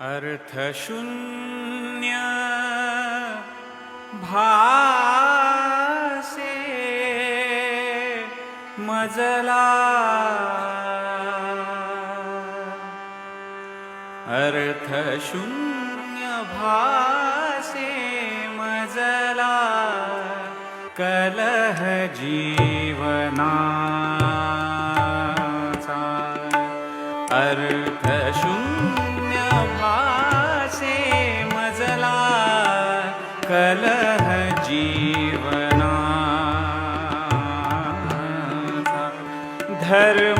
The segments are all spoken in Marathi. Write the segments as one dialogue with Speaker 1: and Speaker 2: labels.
Speaker 1: अर्थ शून्य भासे मजला। अर्थ शून्य भासे मजला कलह जीवना। धर्म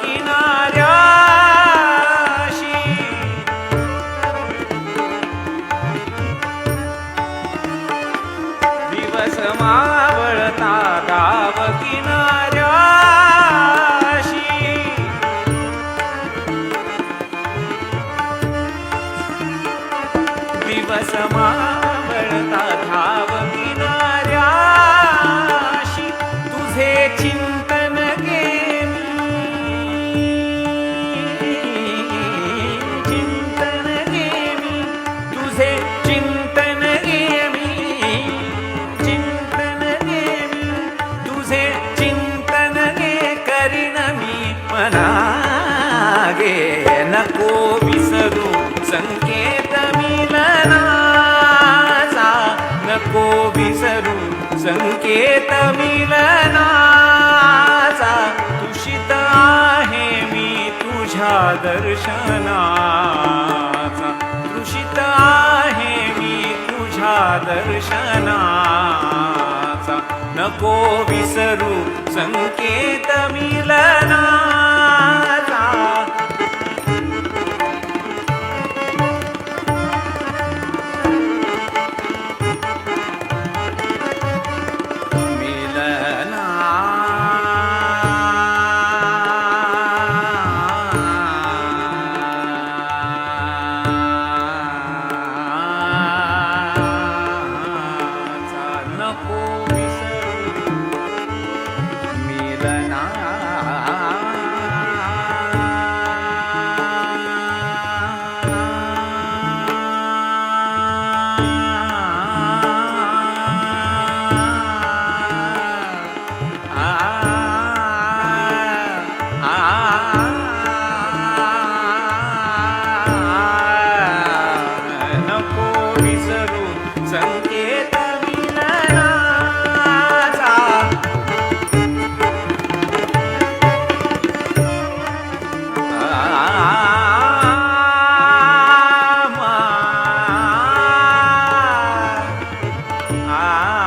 Speaker 1: কিনা वेत मिलनाचा तुषित आहे मी तुझ्या दर्शनाचा. तुषित आहे मी तुझ्या दर्शनाचा. नको विसरू संकेत मिलना.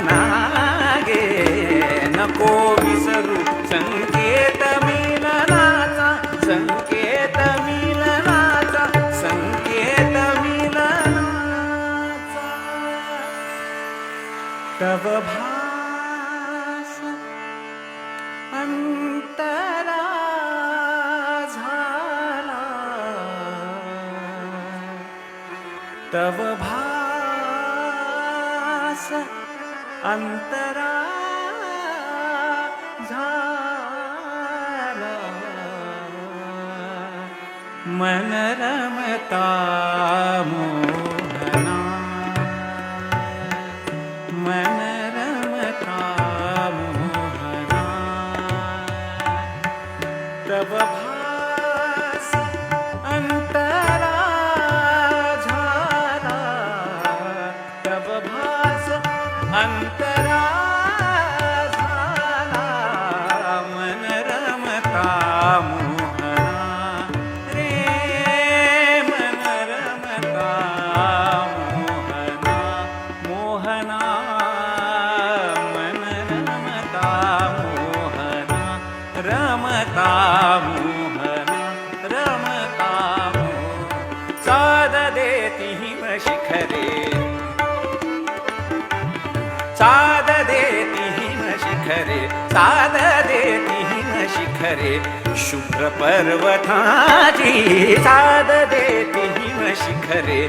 Speaker 1: मनागे नको विसरू. संकेत मिलनाचा संकेत मिलनाचा संकेत मिलनाचा. तव भास अंतरा झाला तव भास अंतरा झाला. मन रमता शिखरे। साध देती हिम शिखरे साध देती हिम शिखरे। शुभ्र पर्वताची साध देती हिम शिखरे।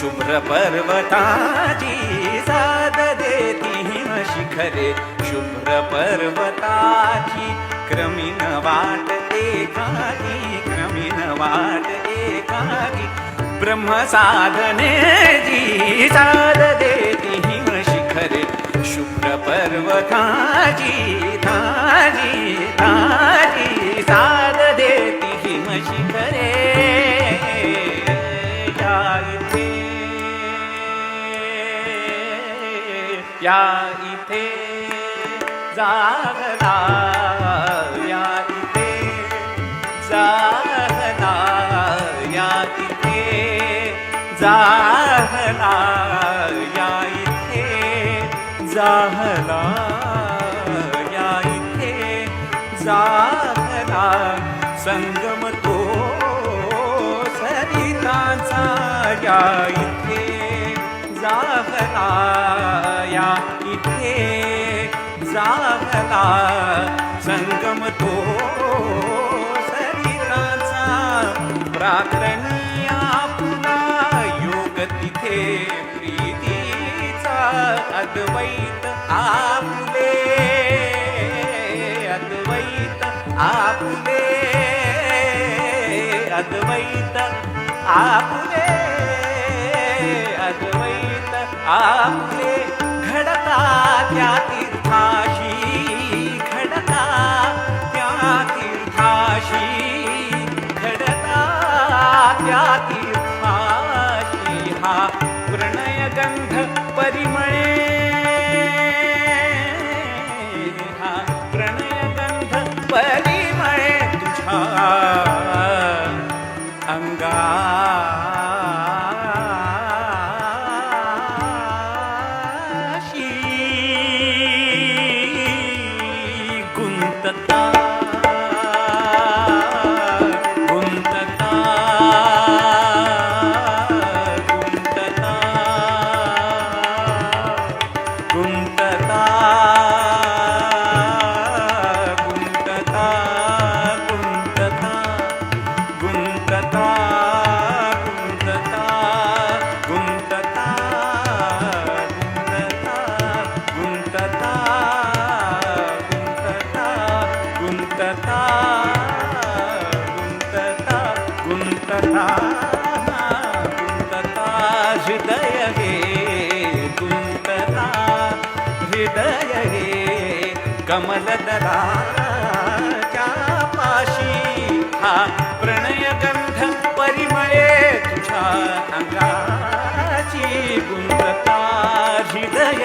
Speaker 1: शुभ्र पर्वताची साध देती हिम शिखरे। शुभ्र पर्वताची क्रमीन वाट एकाकी क्रमीन वाट एकाकी। ब्रह्म साधने जी साध देती हिम शिखरे शुभ्र पर्वताची ताजी ताजी साध देती हिम शिखरे या इथे या इथे जागला संगम तो सरिताचा या इथे जाहला या इथे जाहला संगम तो सरिताचा प्राकरणी आपला योग तिथे प्रीतीचा अद्वैत आपले घडता त्या गुन्तता हृदय हे कमलदरा पाशी हा प्रणयगन्ध परिमळे तुझा अंगाची गुन्तता हृदय